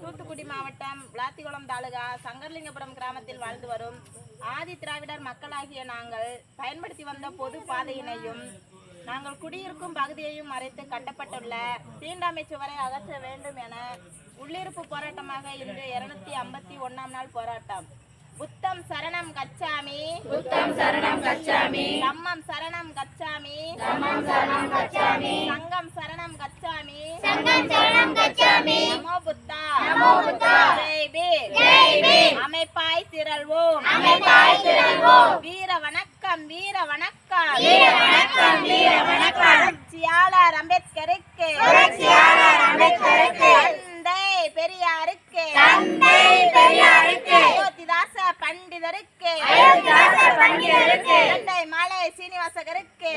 தூத்துக்குடி மாவட்டம் விளாத்திகுளம் தாலுகா சங்கர்லிங்கபுரம் கிராமத்தில் வாழ்ந்து வரும் ஆதி திராவிடர் மக்களாகிய நாங்கள் பயன்படுத்தி வந்த பொது பாதையினையும் நாங்கள் குடியிருக்கும் பகுதியையும் மறைத்து கட்டப்பட்டுள்ள தீண்டாமை சுவரை அகற்ற வேண்டும் என உள்ளிருப்பு போராட்டமாக இன்று இருநூத்தி ஐம்பத்தி ஒன்னாம் நாள் போராட்டம். புத்தம் சரணம் கச்சாமி. புத்தம் சரணம் கச்சாமி. தம்மம் சரணம் கச்சாமி. தம்மம் சரணம் கச்சாமி. சங்கம் சரணம் கச்சாமி. சங்கம் சரணம் கச்சாமி. அமைப்பாய் திரள்வோம் அமைப்பாய் திரள்வோம். வீர வணக்கம் வீர வணக்கம் வீர வணக்கம், வீர வணக்கம். புரட்சியாளர் அம்பேத்கருக்கு புரட்சியாளர் அம்பேத்கருக்கு. தந்தை பெரியாருக்கு தந்தை பெரியாருக்கு. அயோத்திதாச பண்டிதருக்கு அயோத்திதாச பண்டிதருக்கு. இரட்டை மலை சீனிவாசகருக்கு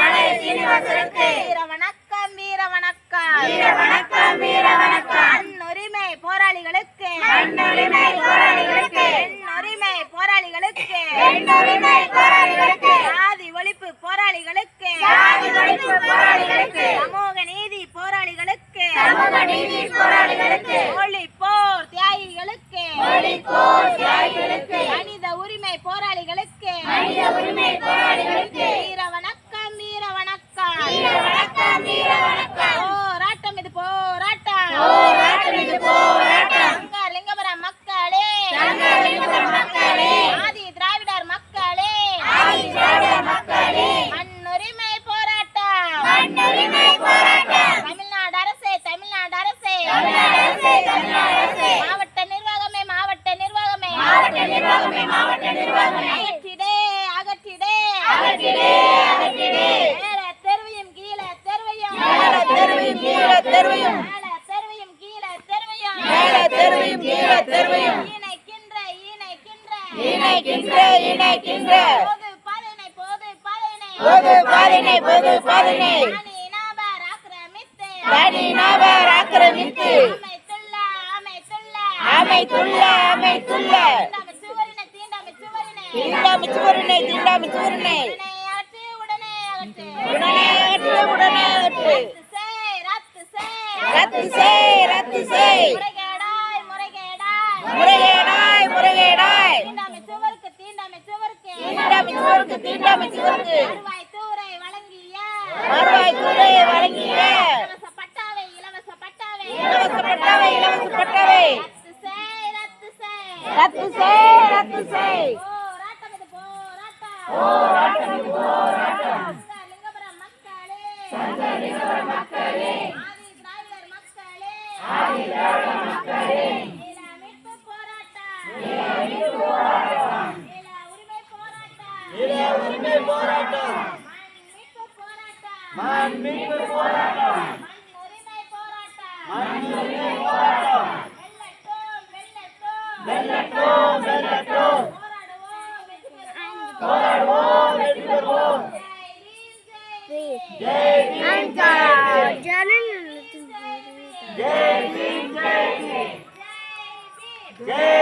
மலை. வீர வணக்கம் வீர வணக்கம் வீர வணக்கம், வீர வணக்கம். மண்ணுரிமை போராளிகளுக்கு மண்ணுரிமை போராளிகளுக்கு. பெண்ணுரிமை போராளிகளுக்கு பெண்ணுரிமை போராளிகளுக்கு. சாதி ஒழிப்பு போராளிகளுக்கு. சமூக நீதி போராளிகளுக்கு. தியாகிகளுக்கு. ஒழிப்போர் தியாகிகளுக்கு. மனித உரிமை போராளிகளுக்கு மனித உரிமை போராளிகளுக்கு. வீர வணக்கம் வீர வணக்கம் வீர வணக்கம், வீர வணக்கம். போராட்டம் இது போராட்டம் போராட்டம் இது போராட்டம். சங்கரலிங்கபுரம் மக்களே சங்கரலிங்கபுரம் மக்களே. ஆதி திராவிடர் மக்களே ஆதி திராவிடர் மக்களே. மண்ணுரிமை போராட்டம் போராட்டம். தமிழ்நாடு அரசே தமிழ்நாடு அரசே தமிழ்நாடு அரசே, தமிழ்நாடு அரசே. மாவட்ட நிர்வாகமே மாவட்ட நிர்வாகமே மாவட்ட நிர்வாகமே, மாவட்ட நிர்வாகமே. அகற்றிடே அகற்றிடே அகற்றிடே, அகற்றிடே. மேல தெருவையும் கீழே தெருவையும் மேல தெருவையும், கீழே தெருவையும். மேல தெருவையும் கீழே தெருவையும் மேல தெருவையும், கீழே தெருவையும். இணைக்கின்ற இணைக்கின்ற இணைக்கின்ற, இணைக்கின்ற. பொது பாதனை பொது பாதனை பொது பாதனை, பொது பாதனை. தனி நபர் ஆக்கிரமித்து. அமைத்துள்ள அமைத்துள்ள. தீண்டாமை சுவரினை தீண்டாமை சுவரினை. உடனே அகற்று உடனே அகற்று. ரத்து செய் ரத்து செய். முறைகேடாய் முறைகேடாய். தீண்டாமை சுவருக்கு தீண்டாமை சுவருக்கு தீண்டாமை சுவருக்கு, தீண்டாமை சுவருக்கு. வருவாய் தூரை வழங்கிய வருவாய் துறை வழங்கிய ரத்து செய். போராட்டம் போராட்டம். சங்கரலிங்கபுரம் மக்களே. ஆதி திராவிடர் மக்களே மீட்பு போராட்டம் உரிமை போராட்டம். மண் மீட்பு போராட்டம் மண் உரிமை போராட்டம் மண் உரிமை जय